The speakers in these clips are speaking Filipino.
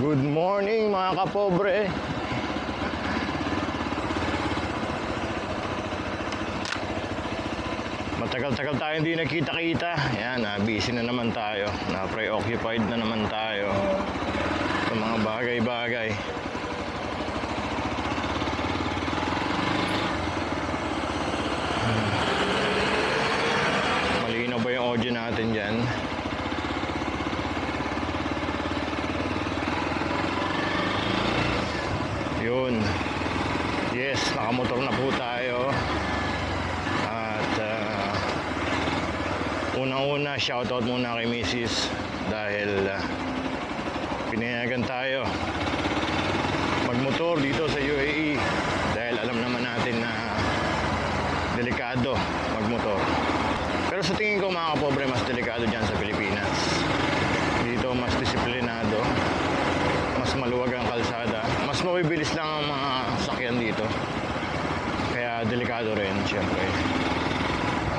Good morning mga kapobre. Matagal-tagal tayo hindi nakita-kita. Yan, ah, busy na naman tayo. Na-preoccupied na naman tayo sa mga bagay-bagay. Malinaw ba yung audio natin dyan? Yun. Yes, nakamotor na po tayo. At ah, unang-una, shoutout muna kay Mrs. Dahil uh, pinayagan tayo magmotor dito sa UAE. Dahil alam naman natin na delikado magmotor. Pero sa tingin ko mga kapobre, mas delikado dyan sa Pilipinas. Dito mas disiplinado mas maluwag ang kalsada, mas mabibilis lang ang mga sakyan dito. Kaya delikado rin, syempre.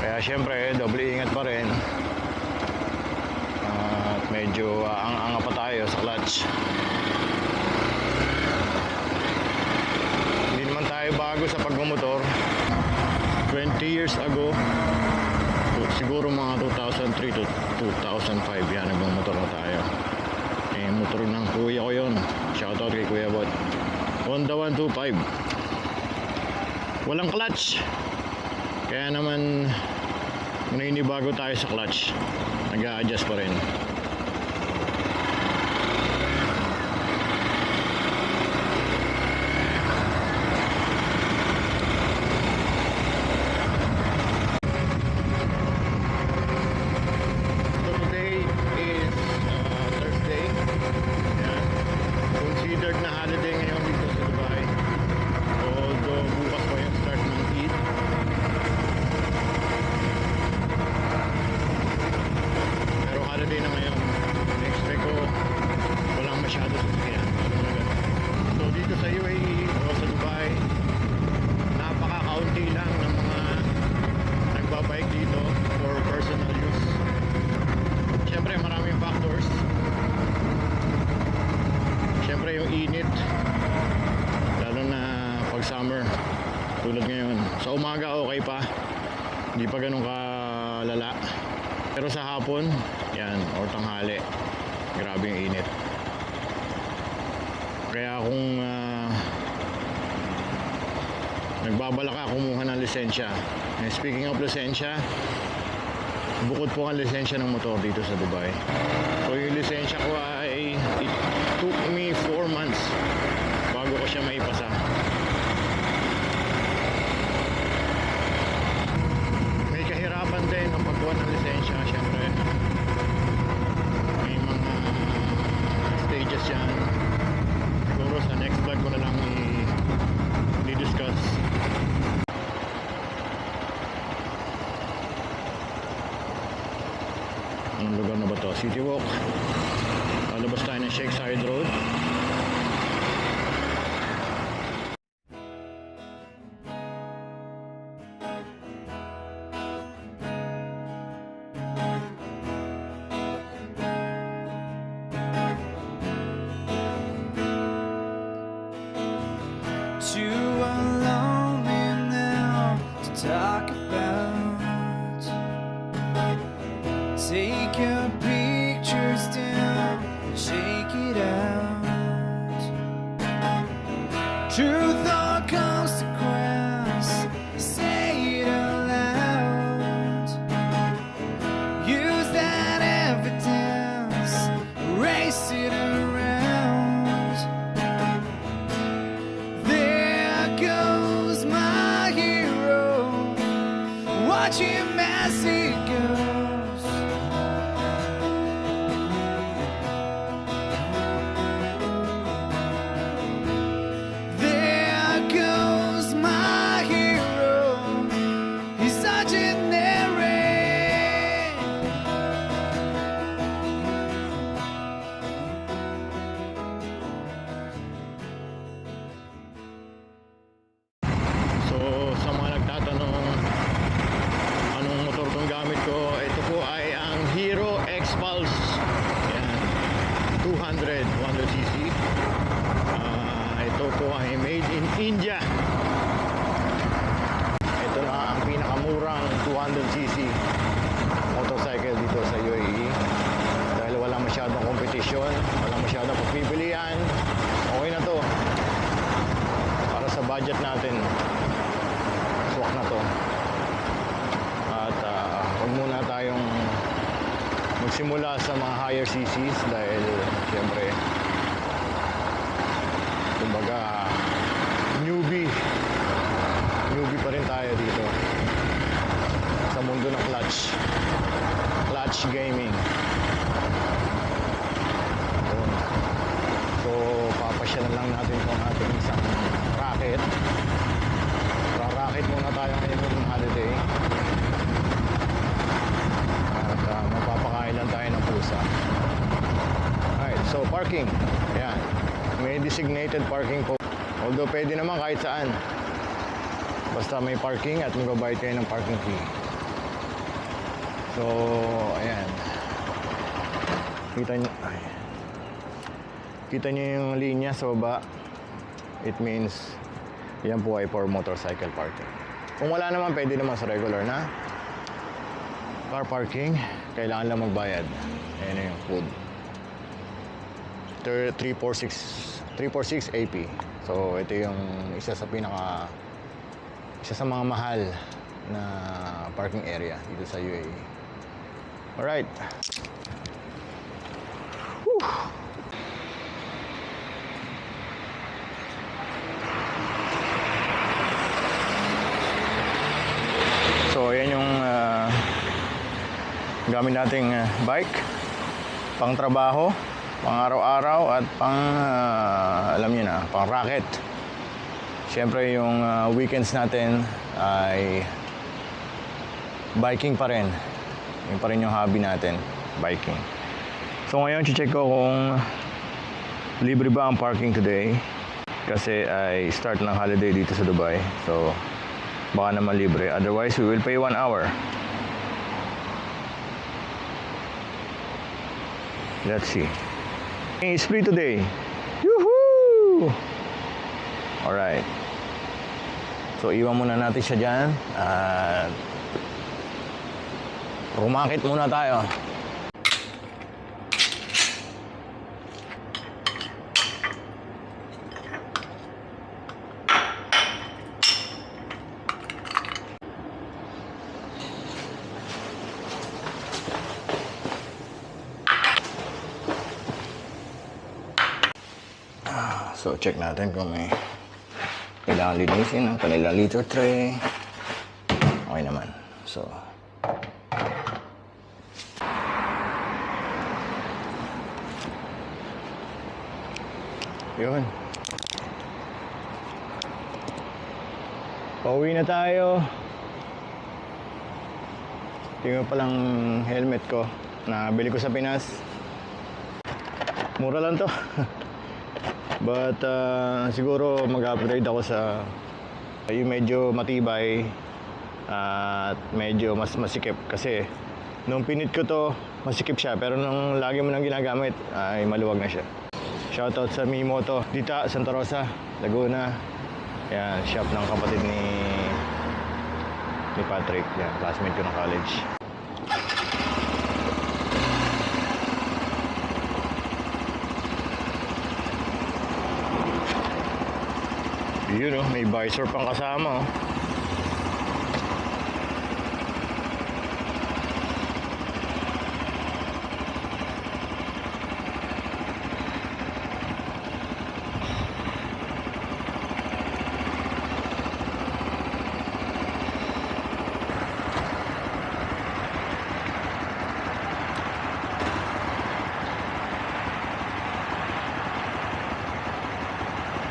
Kaya syempre, doble ingat pa rin. At medyo uh, ang-anga pa tayo sa clutch. Hindi naman tayo bago sa pagmumotor. 20 years ago, siguro mga 2003 to 2005 yan, nagmamotor na tayo. Eh, motor ng kuya ko yun. Shoutout kay Kuya Bot. Honda 125. Walang clutch. Kaya naman, naninibago tayo sa clutch. Nag-a-adjust pa rin. So today is uh, Thursday. Yan. Considered na holiday ngayon dito sa Dubai. Although bukas pa yung start ng Eid. Pero holiday na ngayon. Expect ko walang masyado sa kaya. So dito sa UAE o sa Dubai, napaka-county lang ng mga nagbabike dito for personal use. Siyempre maraming factors. Siyempre yung init. Lalo na pag summer. Tulad ngayon. Sa umaga okay pa. Hindi pa ganun kalala. Pero sa hapon, yan, or tanghali. Grabe yung init. Kaya kung ah, nagbabala ka kumuha ng lisensya. And speaking of lisensya, Bukod po ang lisensya ng motor dito sa Dubai. So yung lisensya ko ay it took me 4 months bago ko siya maipasa. ziet u ook aan de Bastijn en Shakespeare Road. 100cc uh, ah, ito po ay made in India. Ito na ang pinakamurang 200cc motorcycle dito sa UAE dahil wala masyadong competition wala masyadong pagpipilian okay na to. Para sa budget natin magsimula sa mga higher CCs dahil siyempre kumbaga newbie. Newbie pa rin tayo dito sa mundo ng clutch. Clutch gaming. So papasyalan lang natin itong ating isang racket ra-racket muna tayo ngayon ng holiday at uh, magpapakain lang tayo ng pusa alright so parking. Ayan. May designated parking po. Although pwede naman kahit saan. Basta may parking at magbabayad kayo ng parking fee. So ayan. Kita nyo ay. kita nyo yung linya sa baba. It means yan po ay for motorcycle parking. Kung wala naman pwede naman sa regular na car parking. Kailangan lang magbayad. Ayan na yung Thir- 346 346 AP so ito yung isa sa pinaka isa sa mga mahal na parking area dito sa UAE alright. Whew. So, yan yung ah, gamit nating ah, bike. Pang trabaho, pang araw-araw at pang ah, alam niyo na, pang racket. Siyempre yung ah, weekends natin ay biking pa rin. Yung pa rin yung hobby natin, biking. So ngayon, check ko kung libre ba ang parking today. Kasi ay start ng holiday dito sa Dubai. So, baka naman libre. Otherwise, we will pay one hour. Let's see. It's free today. Yoo-hoo! Alright. So, iwan muna natin siya dyan. At rumakit muna tayo. So, check natin kung may kailangan linisin ang kanilang liter tray. Okay naman. So, yun. Pauwi na tayo. Tingnan pa lang helmet ko na bili ko sa Pinas. Mura lang to. But uh, siguro mag-upgrade ako sa yung medyo matibay at medyo mas masikip kasi nung pinit ko to masikip siya pero nung lagi mo nang ginagamit ay maluwag na siya. Shoutout sa Mimoto Dita Santa Rosa, Laguna. Yan, shop ng kapatid ni ni Patrick, yan, classmate ko ng college. Yun oh, may visor pang kasama oh.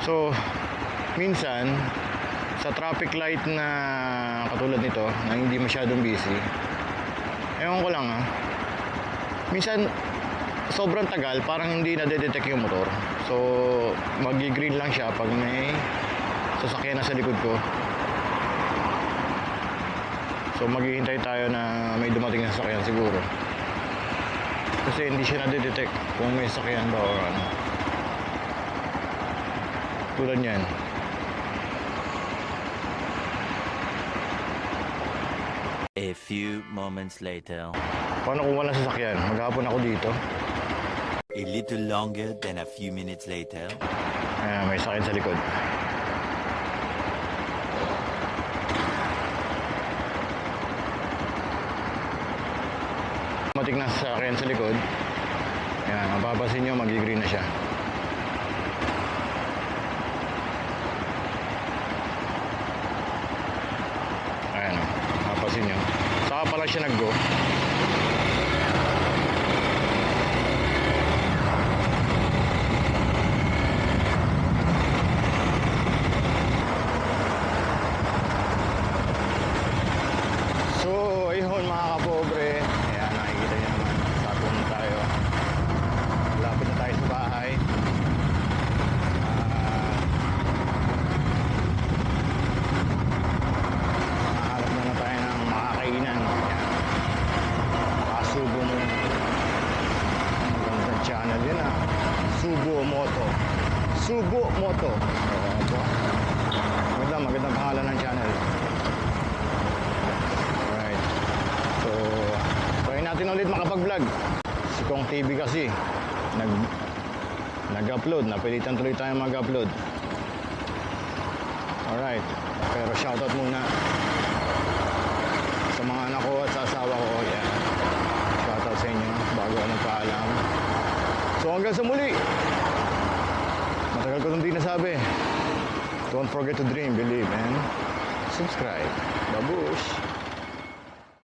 So, minsan sa traffic light na katulad nito na hindi masyadong busy ewan ko lang ha minsan sobrang tagal parang hindi na-detect yung motor. So magi-green lang siya pag may sasakyan na sa likod ko. So maghihintay tayo na may dumating na sasakyan siguro. Kasi hindi siya na-detect kung may sasakyan ba or ano. Tulad yan A few moments later. Paano kung walang sasakyan? Maghapon ako dito. A little longer than a few minutes later. Ayan, may sakit sa likod. Matik na sa akin sa likod. Ayan, mapapasin nyo, magigreen na siya. Ayan, o. mapapasin nyo. Saka pala siya nag-go. So, ayun mga kapobre. Ayan, nakikita nyo naman. Sakto na tayo. Lapit na tayo sa bahay. Ah, Mahanap muna tayo ng makakainan. Ayan. Makasubo mo. Magandang channel yun ah. Subo Moto. Subo Moto. Maganda, magandang pangalan ng channel. Alright. So, try natin ulit makapag-vlog. Si Kong TV kasi, nag, nag-upload. Napilitan tuloy tayo mag-upload. Alright. Pero shoutout muna sa mga anak ko at sa asawa ko. Yan. Shoutout sa inyo bago ako magpaalam. So hanggang sa muli. Matagal ko nung di nasabi. Don't forget to dream, believe, and subscribe. Babush!